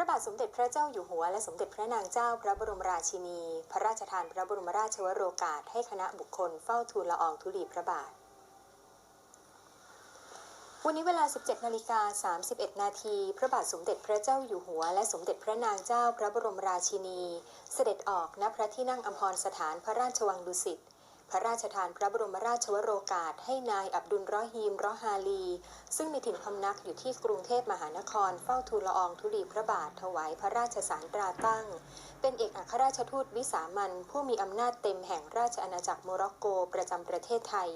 ระบาทสมเด็จพระเจ้าอยู่หัว และสมเด็จพระนางเจ้าพระบรมราชินี พระราชทานพระบรมราชวโรกาสให้คณะบุคคลเฝ้าทูลละอองธุลีพระบาท วันนี้เวลา 17นาฬิกา31 นาทีพระบาทสมเด็จพระเจ้าอยู่หัว และสมเด็จพระนางเจ้าพระบรมราชินี เสด็จออกณพระที่นั่งอัมพรสถานพระราชวังดุสิต พระราชทานพระบรมราชวโรกาสให้นายอับดุลรอฮีมรอฮาลี ซึ่งมีถิ่นพำนักอยู่ที่กรุงเทพมหานครเฝ้าทูลละอองธุลีพระบาทถวายพระราชสารตราตั้ง เป็นเอกอัครราชทูตวิสามันผู้มีอำนาจเต็มแห่งราชอาณาจักรโมร็อกโกประจำประเทศไทย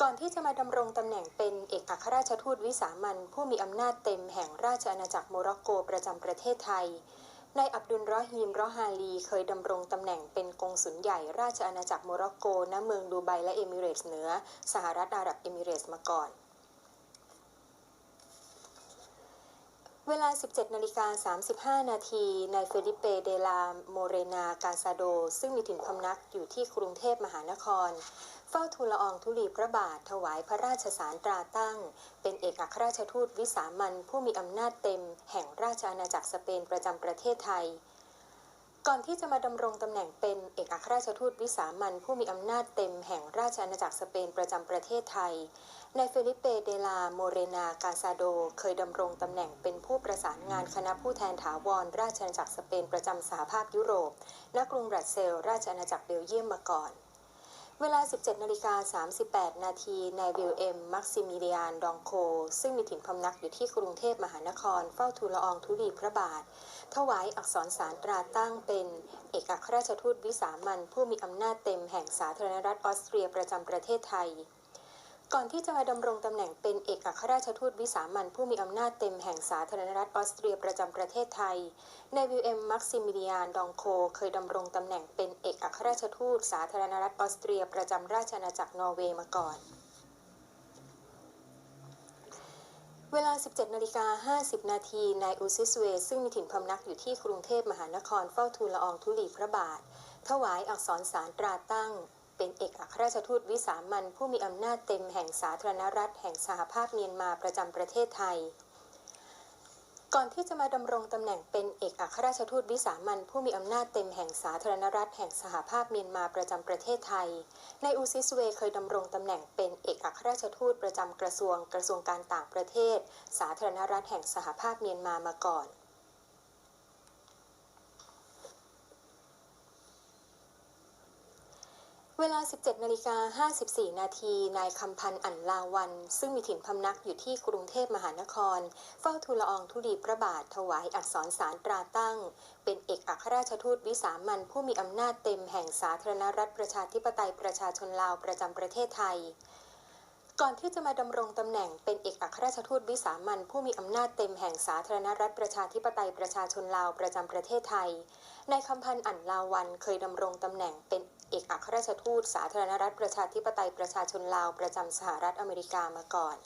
ก่อนที่จะมาดำรงตำแหน่งเป็นเอกอัครราชทูตวิสามันผู้มีอำนาจเต็มแห่งราชอาณาจักรโมร็อกโกประจำประเทศไทย นายอับดุลรอฮีมรอฮาลีเคยดำรงตำแหน่งเป็นกงสุลใหญ่ราชอาณาจักรโมร็อกโก ณ เมืองดูไบและเอมิเรตส์เหนือ สหรัฐอาหรับเอมิเรตส์มาก่อน เวลา 17นาฬิกา35 นาทีนายเฟลิเปเดลาโมเรนากาซาโด ซึ่งมีถิ่นพำนักอยู่ที่กรุงเทพมหานคร เฝ้าทูลละอองธุลีพระบาทถวายพระราชสารตราตั้ง เป็นเอกอัครราชทูตวิสามันผู้มีอำนาจเต็ม แห่งราชอาณาจักรสเปนประจำประเทศไทย ก่อนที่จะมาดำรงตำแหน่งเป็นเอกอัครราชทูตวิสามันผู้มีอำนาจเต็มแห่งราชอาณาจักรสเปนประจำประเทศไทย นายเฟลิเปเดลาโมเรนากาซาโด เคยดำรงตำแหน่งเป็นผู้ประสานงานคณะผู้แทนถาวรราชอาณาจักรสเปนประจำสหภาพยุโรปณกรุงบรัสเซล ราชอาณาจักรเบลเยียมมาก่อน เวลา 17นาฬิกา38 นาทีนายวิลเอ็ม มักซิมิเลียน ดองโค ซึ่งมีถิ่นพำนักอยู่ที่กรุงเทพมหานคร เฝ้าทูลละอองธุลีพระบาท ถวายอักษรสารตราตั้งเป็น เอกอัครราชทูตวิสามันผู้มีอำนาจเต็มแห่งสาธารณรัฐออสเตรียประจำประเทศไทย ก่อนที่จะมาดำรงตำแหน่งเป็นเอกอัครราชทูตวิสามันผู้มีอำนาจเต็มแห่งสาธารณรัฐออสเตรียประจำประเทศไทยนายวิลเอ็ม มักซิมิเลียน ดองโค เคยดำรงตำแหน่งเป็นเอก อัครราชทูตสาธารณรัฐออสเตรียประจำราชอาณาจักรนอร์เวย์มาก่อน เวลา 17นาฬิกา50 นาทีนายอูซิสเว ซึ่งมีถิ่นพำนักอยู่ที่กรุงเทพมหานครเฝ้าทูลละอองธุลีพระบาท ถวายอักษรสารตราตั้ง เป็นเอกอัครราชทูตวิสามันผู้มีอำนาจเต็มแห่งสาธารณรัฐ แห่งสหภาพเมียนมาประจำประเทศไทยก่อนที่จะมาดำรงตำแหน่งเป็นเอ ข้าราชทูตวิสามันผู้มีอำนาจเต็มแห่งสาธารณรัฐแห่งสหภาพเมียนมาประจำประเทศไทย ในายอูซิสเวเคยดำรงตำแหน่งเป็นเอกอัครราชทูตประจำกระทรวงกระทรวงการต่างประเทศ สาธารณรัฐแห่งสหภาพเมียนมามาก่อน เวลา 17นาฬิกา54 นาที นายคำพันธ์อั๋นลาวัน ซึ่งมีถิ่นพำนักอยู่ที่กรุงเทพมหานคร เฝ้าทูลละอองธุลีพระบาทถวายอักษรสารตราตั้ง เป็นเอกอัครราชทูตวิสามันผู้มีอำนาจเต็มแห่งสาธารณรัฐประชาธิปไตยประชาชนลาวประจำประเทศไทยก่อนที่จะมาดำรงตำแหน่งเป็นเอกอัครราชทูตวิสามันผู้มีอำนาจเต็มแห่งสาธารณรัฐประชาธิปไตยประชาชนลาวประจำประเทศไทย นายคำพันธ์อั๋นลาวันเคยดำรงตำแหน่งเป็น เอกอัครราชทูตสาธารณรัฐประชาธิปไตยประชาชนลาวประจำสหรัฐอเมริกามาก่อน